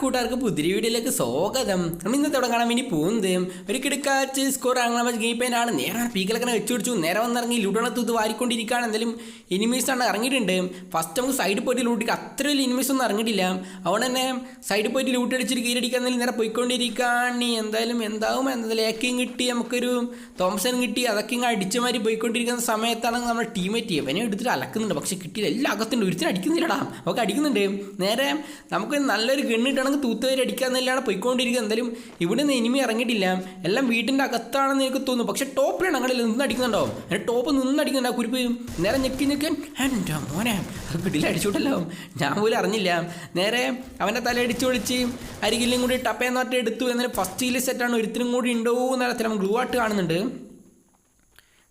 കൂട്ടുകാർക്ക് പുതിരി വീഡിയോയിലേക്ക് സ്വാഗതം. നമ്മൾ ഇന്നത്തെ തുടങ്ങണം ഇനി പോകുന്നത്? ഒരു കിടക്കാച്ച് സ്കോർ ആംഗ്ലം ഗെയിം പെയിനാണ് നേരെ പീക്കിലൊക്കെ വെച്ച് പിടിച്ചു. നേരെ വന്നിറങ്ങി ലൂട്ടണ തൂത്ത് വാരിക്കൊണ്ടിരിക്കുകയാണ്. എന്തായാലും ഇനിമീസ് ആണ് ഇറങ്ങിയിട്ടുണ്ട്. ഫസ്റ്റ് നമുക്ക് സൈഡിൽ പോയിട്ട് ലൂട്ടിക്ക് അത്ര വലിയ എനിമീസ് ഒന്നും ഇറങ്ങിയിട്ടില്ല. അതുകൊണ്ട് തന്നെ സൈഡിൽ പോയിട്ട് ലൂട്ട് അടിച്ചിട്ട് എന്തായാലും നേരെ പോയിക്കൊണ്ടിരിക്കുകയാണ്. എന്തായാലും എന്താവും? എന്തായാലും ഏക്കയും കിട്ടി. നമുക്കൊരു തോംസൺ കിട്ടി. അതൊക്കെ ഇങ്ങനെ അടിച്ചുമാരി പോയിക്കൊണ്ടിരിക്കുന്ന സമയത്താണ് നമ്മുടെ ടീമേറ്റ് ഇവനെ എടുത്തിട്ട് അലക്കുന്നുണ്ട്. പക്ഷെ കിട്ടിയില്ല. എല്ലാ അകത്തുണ്ട്. ഒരുത്തിന് അടിക്കുന്നില്ലടാ. അവക്ക് അടിക്കുന്നുണ്ട്. നേരെ നമുക്ക് നല്ലൊരു ഗണ്ണിട്ടാണെങ്കിൽ തൂത്തുകാരി അടിക്കാന്നല്ലാണ് പോയിക്കൊണ്ടിരിക്കുക. എന്തായാലും ഇവിടെ നിന്ന് ഇനിമി ഇറങ്ങിയിട്ടില്ല. എല്ലാം വീട്ടിന്റെ അകത്താണെന്ന് എനിക്ക് തോന്നുന്നു. പക്ഷെ ടോപ്പിലാണ് അങ്ങനെ നിന്ന് അടിക്കുന്നുണ്ടോ എന്റെ ടോപ്പ് നിന്ന് അടിക്കുന്നുണ്ടോ കുരിപ്പ് നേരെ ഞെക്കി ഞെക്കാൻ എന്റെ മോനെ അത് പിടിയിൽ അടിച്ചോട്ടല്ലോ ഞാൻ പോലും അറിഞ്ഞില്ല. നേരെ അവന്റെ തല അടിച്ചു വിളിച്ച് അരികിലും കൂടി ടപ്പേന്നാട്ട് എടുത്തു. എന്നാലും ഫസ്റ്റ് സെറ്റാണ് ഒരുത്തിനും കൂടി ഉണ്ടോ എന്നറിയത്തില്ല ഗ്ലൂ ആയിട്ട് കാണുന്നുണ്ട്.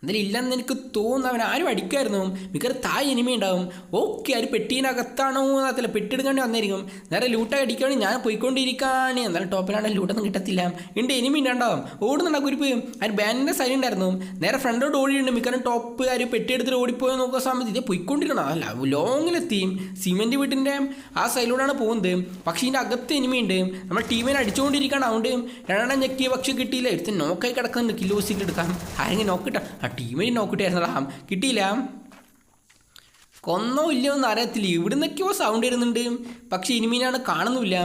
എന്തായാലും ഇല്ലെന്ന് എനിക്ക് തോന്നുന്നു അവൻ ആരും അടിക്കായിരുന്നു മിക്കവാറും തായ് എനിമി ഉണ്ടാവും ഓക്കെ ആര് പെട്ടീനകത്താണോ? എന്നറിയത്തില്ല പെട്ടെടുക്കേണ്ടി വന്നിരിക്കും. നേരെ ലൂട്ടായി അടിക്കുകയാണ് ഞാൻ പോയിക്കൊണ്ടിരിക്കുകയാണ് എന്നാലും ടോപ്പിലാണെങ്കിൽ ലൂട്ടൊന്നും കിട്ടത്തില്ല. ഉണ്ട് ഇനിമി ഉണ്ടാവും. ഓടുന്നുണ്ടാ കുരിപ്പ്. അതിന് ബാനിന്റെ സൈഡ് ഉണ്ടായിരുന്നു. നേരെ ഫ്രണ്ടോട് ഓടിയിട്ടുണ്ട്. മിക്കവാറും ടോപ്പ് ആര് പെട്ടിയെടുത്തിട്ട് ഓടിപ്പോയി നോക്കുന്ന സമയത്ത് ഇതേ പോയിക്കൊണ്ടിരിക്കണം. അല്ല ലോങ്ങിലെത്തി സിമെന്റ് വീട്ടിന്റെ ആ സൈഡിലൂടെയാണ് പോകുന്നത്. പക്ഷേ ഇതിന്റെ അകത്ത് ഉണ്ട്. നമ്മൾ ടീമിനെ അടിച്ചുകൊണ്ടിരിക്കുകയാണ് അതുകൊണ്ട് രണ്ടെണ്ണം ഞെക്കിയ പക്ഷേ കിട്ടിയില്ല. എടുത്ത് നോക്കായി കിടക്കുന്നുണ്ട്. കിലോ സീറ്റ് എടുക്കാം. ആരെങ്കിലും നോക്കിട്ട ടീമിന് നോക്കിട്ടായിരുന്നടാ കിട്ടിയില്ല. കൊന്നോ ഇല്ലയോ എന്ന് അറിയത്തില്ല. ഇവിടെ നിന്നൊക്കെയോ സൗണ്ട് വരുന്നുണ്ട്. പക്ഷേ ഇനിമീനാണ് കാണുന്നില്ല.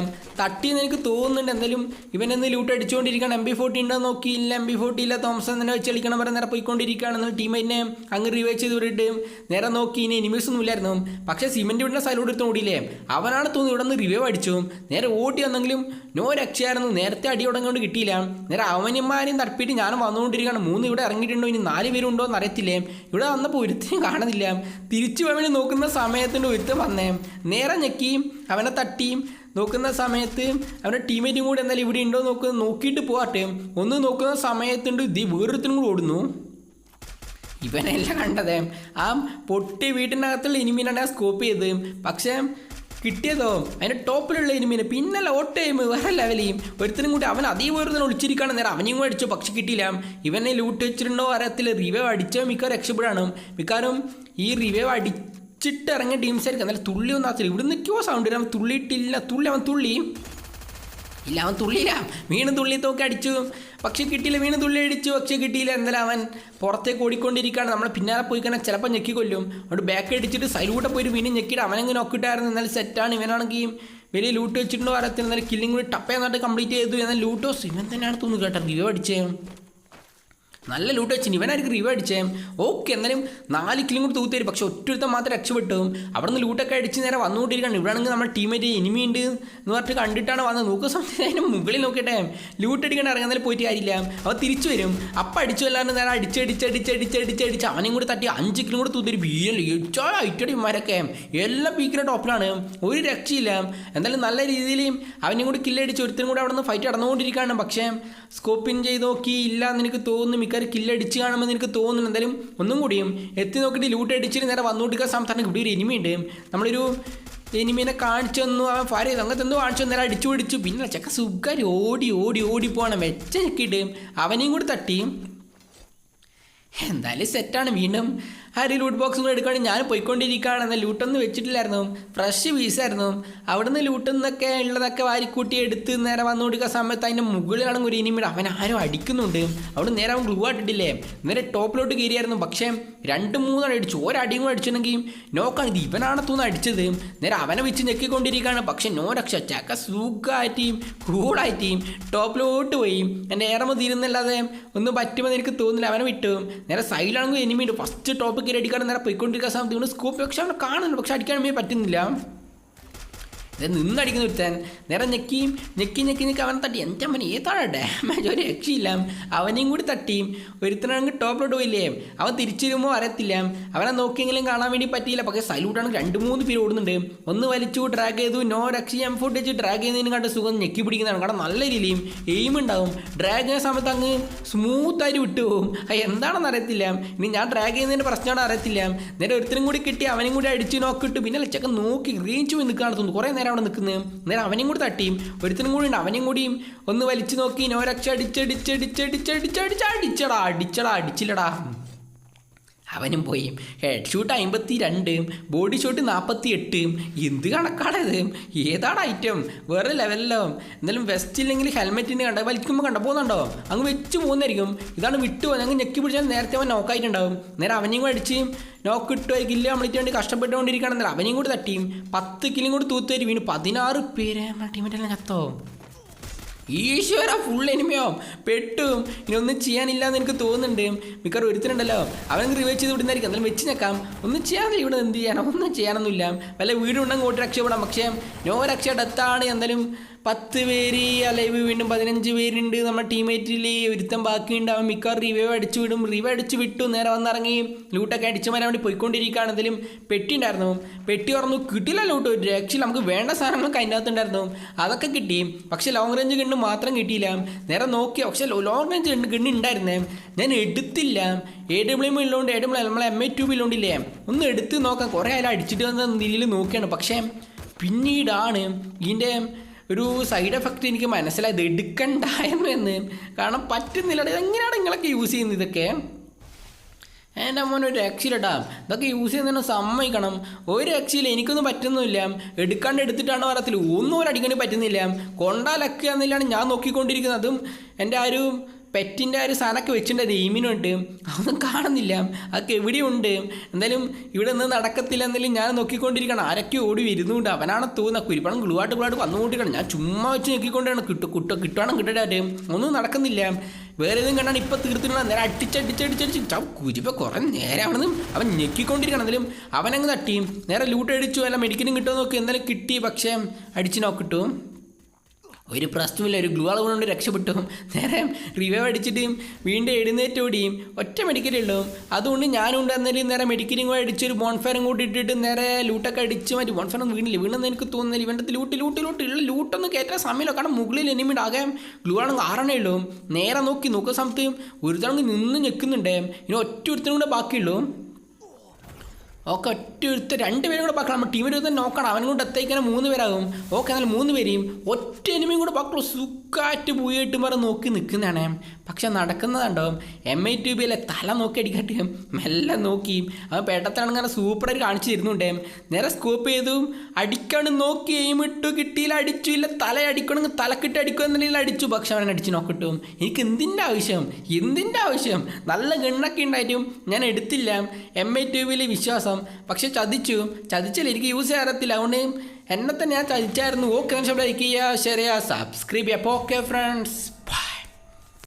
തട്ടിയെന്ന് എനിക്ക് തോന്നുന്നുണ്ട് എന്തായാലും ഇവനെന്ന് ലൂട്ട് അടിച്ചുകൊണ്ടിരിക്കുകയാണ് എം ബി ഫോർട്ടി ഉണ്ടോ നോക്കിയില്ല. എം ബി ഫോർട്ടി ഇല്ല. തോമസ് തന്നെ വെച്ച് കളിക്കണം പറഞ്ഞ നേരെ പോയിക്കൊണ്ടിരിക്കുകയാണ്. എന്നാൽ ടീം എന്നെ അങ്ങ് റിവൈവ് ചെയ്ത് വിട്ടിട്ട് നേരെ നോക്കി ഇനി എനിമീസ് ഒന്നും ഇല്ലായിരുന്നു. പക്ഷേ സിമെന്റ് വിടുന്ന സൈലോട് എടുത്ത് ഓടിയില്ലേ അവനാണ് തോന്നുന്നു ഇവിടെ നിന്ന് റിവൈവ് അടിച്ചു. നേരെ ഓടി വന്നെങ്കിലും നോ രക്ഷയായിരുന്നു. നേരത്തെ അടി തുടങ്ങിയോണ്ട് കിട്ടിയില്ല. നേരെ അവന്മാരെയും തട്ടിപ്പിട്ട് ഞാനും വന്നുകൊണ്ടിരിക്കുകയാണ്. മൂന്ന് ഇവിടെ ഇറങ്ങിയിട്ടുണ്ടോ? ഇനി നാല് പേരുണ്ടോ എന്ന് അറിയത്തില്ലേ ഇവിടെ വന്നപ്പോൾ ഒരുത്തിനും കാണുന്നില്ല. തിരിച്ചു അവന് നോക്കുന്ന സമയത്തിന്റെ ഒരുത്ത് വന്നേ. നേരെ ഞെക്കി അവനെ തട്ടിയും നോക്കുന്ന സമയത്ത് അവന്റെ ടീമേറ്റും കൂടെ എന്തായാലും ഇവിടെ ഉണ്ടോ നോക്കുന്ന നോക്കിയിട്ട് പോകട്ടെ ഒന്ന് നോക്കുന്ന സമയത്തുണ്ട്. ഇത് വേറൊരുത്തിനും കൂടെ ഓടുന്നു. ഇവനെല്ലാം കണ്ടത്. ആ പൊട്ടി വീട്ടിനകത്തുള്ള ഇനിമീനാണ് സ്കോപ്പ് ചെയ്ത് പക്ഷേ കിട്ടിയതോ? അതിന്റെ ടോപ്പിലുള്ള ഇനിമീന് പിന്നല്ല ഓട്ട് ടൈം വേറെ ലെവലെയും ഒരുത്തനും കൂടി അവൻ അതേപോലെ തന്നെ ഒളിച്ചിരിക്കാണ്. നേരം അവനെയും കൂടെ അടിച്ചു. പക്ഷെ കിട്ടിയില്ല. ഇവനെ ലൂട്ട് വെച്ചിട്ടുണ്ടോ അറിയത്തില്ല. റിവൈവ് അടിച്ചോ മിക്കവാറും രക്ഷപ്പെടാണ് മിക്കവാറും ഈ റിവൈവ് അടിച്ചിട്ട് ഇറങ്ങിയ ടീംസ് ആയിരിക്കും. എന്നാലും തുള്ളി ഒന്നാച്ചില്ല ഇവിടെ നിൽക്കുമോ സൗണ്ട് വരും. അവൻ തുള്ളിയിട്ടില്ല. തുള്ളി അവൻ തുള്ളി. ഇല്ല അവൻ തുള്ളിയില്ല വീണ് തുള്ളി തോക്കി അടിച്ചു. പക്ഷെ കിട്ടിയില്ല വീണ് തുള്ളി അടിച്ചു. പക്ഷെ കിട്ടിയില്ല എന്തായാലും അവൻ പുറത്തേക്ക് ഓടിക്കൊണ്ടിരിക്കുകയാണ്. നമ്മൾ പിന്നാലെ പോയി കഴിഞ്ഞാൽ ചിലപ്പോൾ ഞെക്കി കൊല്ലും. അവിടെ ബാക്ക് അടിച്ചിട്ട് സൈഡിലൂടെ പോയിട്ട് വീണ്ടും ഞെക്കിയിട്ട് അവനങ്ങ് നോക്കിയിട്ടായിരുന്നു. എന്നാലും സെറ്റാണ് ഇവനാണെങ്കിൽ വലിയ ലൂട്ട് വെച്ചിട്ടുണ്ടോ അറിയത്തില്ല. എന്നാലും കില്ലിങ് കൂടി ടപ്പേന്നായിട്ട് കംപ്ലീറ്റ് ചെയ്തു. എന്നാൽ ലൂട്ടോസ് ഇവൻ തന്നെയാണ് തോന്നുന്നു കേട്ടോ ഇവ അടിച്ചേ. നല്ല ലൂട്ട് വെച്ചിന് ഇവനായിരിക്കും റിവ്യൂ അടിച്ചേ. ഓക്കെ എന്നാലും നാല് കിലും കൂടി തൂത്തേരും പക്ഷെ ഒറ്റൊരുത്തം മാത്രം രക്ഷപ്പെട്ടു. അവിടെ നിന്ന് ലൂട്ടൊക്കെ അടിച്ച് നേരെ വന്നുകൊണ്ടിരിക്കുകയാണ്. ഇവിടെ ആണെങ്കിൽ നമ്മുടെ ടീമേറ്റ് ഇനിമി ഉണ്ട് എന്ന് പറഞ്ഞിട്ട് കണ്ടിട്ടാണ് വന്നത്. നോക്കുന്ന സമയത്ത് അതിന് മുകളിൽ നോക്കട്ടെ ലൂട്ട് അടിക്കാൻ ഇറങ്ങുന്നതിൽ പോയിട്ട് കാര്യമില്ല. അവ തിരിച്ചു വരും. അപ്പം അടിച്ചു വല്ലാണ്ട് നേരെ അടിച്ചടിച്ചടിച്ചടിച്ചടിച്ചടിച്ച് അവനെയും കൂടി തട്ടി അഞ്ച് കിലും കൂടി തൂത്തേരും വീഴൽ ഏറ്റവും ഐറ്റടി എല്ലാം പീക്കിന്റെ ടോപ്പിലാണ് ഒരു രക്ഷയില്ല. എന്തായാലും നല്ല രീതിയിൽ അവനെയും കൂടി കില്ലടിച്ച് ഒരുത്തരും കൂടി അവിടെ നിന്ന് ഫൈറ്റ് നടന്നുകൊണ്ടിരിക്കുകയാണ്. പക്ഷേ സ്കോപ്പിൻ ചെയ്ത് നോക്കി ഇല്ല എന്ന് എനിക്ക് തോന്നുന്നു. മിക്കവാറും കില്ലടിച്ച് കാണുമെന്ന് എനിക്ക് തോന്നുന്നു. എന്തായാലും ഒന്നും കൂടിയും എത്തി നോക്കിയിട്ട് ലൂട്ട് അടിച്ചിട്ട് നേരെ വന്നുകൊണ്ടിരിക്കുന്ന സംസ്ഥാനം ഇവിടെ ഒരു എനിമി ഉണ്ട് നമ്മളൊരു എനിമീനെ കാണിച്ചു തന്നു ആ ചെയ്തു. അങ്ങനത്തെ എന്തോ കാണിച്ചു നേരെ അടിച്ചു പിടിച്ചു. പിന്നെ ചക്ക സുഖാരി ഓടി ഓടി ഓടി പോകണം വെച്ച ഞെക്കിയിട്ട് അവനെയും കൂടി തട്ടി. എന്തായാലും സെറ്റാണ് വീണ്ടും ഹരി ലൂട്ട് ബോക്സ് കൂടെ എടുക്കുകയാണെങ്കിൽ ഞാൻ പോയിക്കൊണ്ടിരിക്കുകയാണ്. എന്നാൽ ലൂട്ടൊന്നും വെച്ചിട്ടില്ലായിരുന്നു. ഫ്രഷ് പീസായിരുന്നു അവിടെ നിന്ന് ലൂട്ടിൽ നിന്നൊക്കെ ഉള്ളതൊക്കെ വാരിക്കൂട്ടി എടുത്ത് നേരെ വന്നു കൊടുക്കുക സമയത്ത് അതിന്റെ മുകളിലാണെങ്കിൽ ഒരു ഇനിമിയുടെ അവൻ ആരും അടിക്കുന്നുണ്ട്. അവിടെ നേരെ അവൻ ഗ്ലൂ ആട്ടിട്ടില്ലേ? നേരെ ടോപ്പിലോട്ട് കയറിയായിരുന്നു. പക്ഷേ രണ്ട് മൂന്നും അടിച്ചു. ഒരടിയും കൂടെ അടിച്ചിട്ടുണ്ടെങ്കിൽ നോക്കാണ് ഇത് ഇവനാണ് തോന്നുന്നു അടിച്ചത്. നേരെ അവനെ വെച്ച് ഞെക്കിക്കൊണ്ടിരിക്കുകയാണ്. പക്ഷെ നോ രക്ഷ ചക്ക സുഖമായിട്ടും കൂളായിട്ടും ടോപ്പിലോട്ട് പോയി. എന്റെ ഏറമ തീരുന്നല്ലാതെ ഒന്നും പറ്റുമെന്ന് എനിക്ക് തോന്നുന്നില്ല. അവനെ വിട്ടു. നേരെ സൈഡിലാണെങ്കിൽ എനിമിയുണ്ട് ഫസ്റ്റ് ടോപ്പ് കയറി അടിക്കാൻ നേരെ പോയിക്കൊണ്ടിരിക്കുന്ന സമയത്ത് സ്കോപ്പ് പക്ഷെ അവനെ കാണുന്നുണ്ട്. പക്ഷെ അടിക്കാൻ പറ്റുന്നില്ല. നിന്നടിക്കുന്ന ഒരുത്തൻ. നേരെ ഞെക്കിയും ഞെക്കി ഞെക്കി ഞെക്കി അവൻ തട്ടി. എന്റെ അമ്മൻ ഏതാണ് ഡാമേജ് ഒരു രക്ഷയില്ല. അവനെയും കൂടി തട്ടിയും ഒരുത്തനാണെങ്കിൽ ടോപ്പിലോട്ട് പോയില്ലേ? അവൻ തിരിച്ചിരുമ്പോൾ അറിയത്തില്ല. അവനെ നോക്കിയെങ്കിലും കാണാൻ വേണ്ടി പറ്റിയില്ല. പക്ഷേ സൈലൂട്ടാണെങ്കിൽ രണ്ട് മൂന്ന് പേര് ഓടുന്നുണ്ട്. ഒന്ന് വലിച്ചു ഡ്രാഗ് ചെയ്തു. നോ രക്ഷ എം ഫോർട്ട് വെച്ച് ഡ്രാഗ് ചെയ്യുന്നതിന് കണ്ട് സുഖം ഞെക്കി പിടിക്കുന്നതാണ്. കാരണം നല്ല രീതിയിലും എയിം ഉണ്ടാവും. ഡ്രാഗ് ചെയ്യുന്ന സമയത്ത് അങ്ങ് സ്മൂത്തായിട്ട് വിട്ടുപോകും എന്താണെന്ന് അറിയത്തില്ല. ഇനി ഞാൻ ഡ്രാഗ് ചെയ്യുന്നതിന്റെ പ്രശ്നമാണ് അറിയത്തില്ല. നേരെ ഒരുത്തരും കൂടി കിട്ടി. അവനും കൂടി അടിച്ച് നോക്കിയിട്ട് പിന്നെ ചെക്കൻ നോക്കി ഗ്രീൻ പോയി നിൽക്കാൻ തോന്നുന്നു. കുറേ നേരം അവിടെ നിൽക്കുന്നത് നേരെ അവനെയും കൂടി തട്ടിയും ഒരുത്തനും കൂടി ഉണ്ട്. അവനെയും കൂടിയും ഒന്ന് വലിച്ചു നോക്കി. നോരക്ഷ അടിച്ചടാ. അടിച്ചില്ലടാ. അവനും പോയി. ഹെഡ് ഷൂട്ട് അമ്പത്തി രണ്ട് ബോഡി ഷോട്ട് നാൽപ്പത്തി എട്ട് എന്ത് കണക്കാണത്? ഏതാണ് ഐറ്റം വേറെ ലെവലിലോ എന്തായാലും വെസ്റ്റ് ഇല്ലെങ്കിൽ ഹെൽമെറ്റിന് കണ്ട വലിക്കുമ്പോൾ കണ്ട പോകുന്നുണ്ടോ? അങ്ങ് വെച്ച് പോകുന്നതായിരിക്കും. ഇതാണ് വിട്ടു അങ്ങ് ഞെക്കി പിടിച്ചാൽ നേരത്തെ അവൻ നോക്കായിട്ടുണ്ടാവും നേരെ അവനെയും കൂടെ അടിച്ച് നോക്ക് ഇട്ടോ കില്ല് നമ്മളിട്ട് വേണ്ടി കഷ്ടപ്പെട്ടുകൊണ്ടിരിക്കുകയാണെന്നല്ല അവനെയും കൂടി തട്ടിയും പത്ത് കിലും കൂടി തൂത്തുവരും വീണ്. പതിനാറ് പേര് നമ്മുടെ ടീമിന്റെ ചത്തോ ഈശ്വര ഫുൾ എനിമയോ പെട്ടും. ഇനി ഒന്നും ചെയ്യാനില്ല എന്ന് എനിക്ക് തോന്നുന്നുണ്ട്. മിക്കവാറും ഒരുത്തനുണ്ടല്ലോ. അവൻ റിവൈവ് ചെയ്ത് വിടുന്നതായിരിക്കും. എന്തായാലും വെച്ച് നിൽക്കാം ഒന്നും ചെയ്യാനില്ല ഇവിടെ എന്ത് ചെയ്യാനോ? ഒന്നും ചെയ്യാനൊന്നുമില്ല. വല്ല വീടുണ്ടെങ്കിൽ ഓട്ട് രക്ഷപ്പെടാം. പക്ഷേ നോ രക്ഷ ഡെത്താണ് എന്തായാലും പത്ത് പേര് അലൈവ് വീണ്ടും പതിനഞ്ച് പേരുണ്ട്. നമ്മുടെ ടീമേറ്റിൽ ഒരുത്തം ബാക്കി അവൻ മിക്കവാറും റിവൈവ് അടിച്ചു വിടും. റിവൈവ് അടിച്ചു വിട്ടു. നേരെ വന്നിറങ്ങി ലൂട്ടൊക്കെ അടിച്ചു വരാൻ വേണ്ടി പോയിക്കൊണ്ടിരിക്കുകയാണ്. എന്തെങ്കിലും പെട്ടി ഉണ്ടായിരുന്നു. പെട്ടി തുറന്നു. കിട്ടില്ല ലൂട്ട്. ഒരു രക്ഷയിൽ നമുക്ക് വേണ്ട സാധനങ്ങളൊക്കെ അതിന്റെ അകത്തുണ്ടായിരുന്നു അതൊക്കെ കിട്ടി. പക്ഷെ ലോങ് റേഞ്ച് ഗണ്ണ് മാത്രം കിട്ടിയില്ല. നേരെ നോക്കി. പക്ഷെ ലോങ് റേഞ്ച് ഗണ്ണ് ഗണ്ണ് ഉണ്ടായിരുന്നേ. ഞാൻ എടുത്തില്ല. എ ഡബ്ല്യു എം ഉള്ളതുകൊണ്ട് എ ഡബ്ല്യു നമ്മളെ എം എ ട്യൂബ് ഉള്ളതുകൊണ്ടില്ലേ. ഒന്ന് എടുത്ത് നോക്കാം. കുറേ ആയാലും അടിച്ചിട്ട് വന്ന നിലയിൽ നോക്കിയാണ്. പക്ഷേ പിന്നീടാണ് ഇതിന്റെ ഒരു സൈഡ് എഫക്റ്റ് എനിക്ക് മനസ്സിലായത് എടുക്കണ്ടായിരുന്നു എന്ന് കാരണം പറ്റുന്നില്ല എങ്ങനെയാണ് നിങ്ങളൊക്കെ യൂസ് ചെയ്യുന്നത് ഇതൊക്കെ? എന്റെ അമ്മ ഒരു രക്ഷയിലട്ടാ ഇതൊക്കെ യൂസ് ചെയ്യുന്നതിന് സമ്മതിക്കണം. ഒരു രക്ഷയിൽ എനിക്കൊന്നും പറ്റുന്നില്ല. എടുക്കാണ്ട് എടുത്തിട്ടാണ് പറയത്തില്ല ഒന്നും ഒരു അടിക്കണ്ടി പറ്റുന്നില്ല. കൊണ്ടാലൊക്കെ എന്നില്ലാണ് ഞാൻ നോക്കിക്കൊണ്ടിരിക്കുന്നത്. അതും എന്റെ ആ ഒരു പെറ്റിന്റെ ഒരു സാധനമൊക്കെ വെച്ചിട്ടുണ്ട് എയിമിനുണ്ട്. അതൊന്നും കാണുന്നില്ല. അതൊക്കെ എവിടെയുണ്ട്? എന്തായാലും ഇവിടെ നിന്ന് നടക്കത്തില്ല എന്നാലും ഞാൻ നോക്കിക്കൊണ്ടിരിക്കണം. ആരൊക്കെ ഓടി വരുന്നുണ്ട്. അവനാണ് തോന്നുന്നത് കുരിപ്പണം ഗ്ലുവായിട്ട് ഗ്ലുവായിട്ട് വന്നുകൊണ്ടിരിക്കണം. ഞാൻ ചുമ്മാ വെച്ച് നോക്കിക്കൊണ്ടാണ്. കിട്ടും കുട്ടോ കിട്ടുവാണോ കിട്ടട്ടെ ഒന്നും നടക്കുന്നില്ല. വേറെ ഏതും കണ്ടാണ് ഇപ്പം തീർത്തിട്ടുള്ള നേരെ അടിച്ചടിച്ചടിച്ചടിച്ച് ചാ കുരിപ്പ കുറേ നേരമാണെന്നും അവൻ ഞെക്കിക്കൊണ്ടിരിക്കണം. എന്തായാലും അവനങ്ങ് തട്ടി. നേരെ ലൂട്ട് അടിച്ചു. അല്ല മെഡിക്കലും കിട്ടുമോ നോക്കി. എന്തായാലും കിട്ടി. പക്ഷേ അടിച്ചു നോക്കിട്ടു ഒരു പ്രശ്നമില്ല ഒരു ഗ്ലൂ അളവ് കൊണ്ട് രക്ഷപ്പെട്ടു. നേരെ റിവൈവ് അടിച്ചിട്ടും വീണ്ടും എഴുന്നേറ്റ് ഓടിയും ഒറ്റ മെഡിക്കലേ ഉള്ളൂ. അതുകൊണ്ട് ഞാനും ഉണ്ട് നേരെ മെഡിക്കലും കൂടെ അടിച്ച് ഒരു ബോൺഫയറും കൂടി ഇട്ടിട്ട് നേരെ ലൂട്ടൊക്കെ അടിച്ച് മാറ്റി ബോൺഫയർ ഒന്നും വീണില്ല. വീണെന്ന് എനിക്ക് തോന്നുന്നില്ല. ഇവന്റെ ലൂട്ട് ലൂട്ട് ലൂട്ട് ഉള്ള ലൂട്ടൊന്നും കയറ്റാൻ സമയമില്ല. കാരണം മുകളിൽ എനിമിഡ് ആകെ ഗ്ലൂ ആണെങ്കിൽ ആറണേ ഉള്ളൂ. നേരെ നോക്കി നോക്കുന്ന സമയത്ത് ഒരു തവണ നിന്ന് ഞെക്കുന്നുണ്ട്. ഇനി ഒറ്റ ഒരുത്തനും കൂടെ ബാക്കിയുള്ളൂ. ഓക്കെ ഒറ്റ രണ്ട് പേരും കൂടെ പാക്കണം നമ്മൾ ടീമിൽ നോക്കണം. അവനും കൂടെ എത്തേക്കാൻ മൂന്ന് പേരാകും. ഓക്കെ എന്നാൽ മൂന്ന് പേരെയും ഒറ്റ എനിമയും കൂടെ പാക്കുള്ളൂ സുഖമായിട്ട് പോയിട്ട് പറഞ്ഞ് നോക്കി നിൽക്കുന്നതാണ്. പക്ഷെ നടക്കുന്നതുണ്ടാവും എം ഐ ടി ബിയിലെ തല നോക്കി അടിക്കട്ടെ മെല്ലെ നോക്കി. അവൻ പെട്ടത്താണെങ്കിൽ സൂപ്പറായിട്ട് കാണിച്ചു തരുന്നുണ്ട്. നേരെ സ്കോപ്പ് ചെയ്തു. അടിക്കാണ് നോക്കി. ഇട്ടു. കിട്ടിയില്ല അടിച്ചു. ഇല്ല തല അടിക്കണമെങ്കിൽ തലക്കിട്ട് അടിക്കുക എന്നുണ്ടെങ്കിൽ അടിച്ചു. പക്ഷെ അവനെ അടിച്ച് നോക്കിട്ടു എനിക്ക് എന്തിന്റെ ആവശ്യം? എന്തിന്റെ ആവശ്യം? നല്ല ഗണ്ണൊക്കെ ഉണ്ടായിട്ടും ഞാൻ എടുത്തില്ല. എം ഐ ടി വിയിലെ വിശ്വാസം. പക്ഷെ ചതിച്ചു. ചതിച്ചാൽ എനിക്ക് യൂസ് ചെയ്യാറത്തില്ല അതുകൊണ്ട് എന്നെ തന്നെ ഞാൻ ചതിച്ചായിരുന്നു. ഓക്കെ ലൈക്ക് ചെയ്യുക ഷെയർ ചെയ്യുക സബ്സ്ക്രൈബ് അപ്പോൾ ഓക്കെ ഫ്രണ്ട്സ്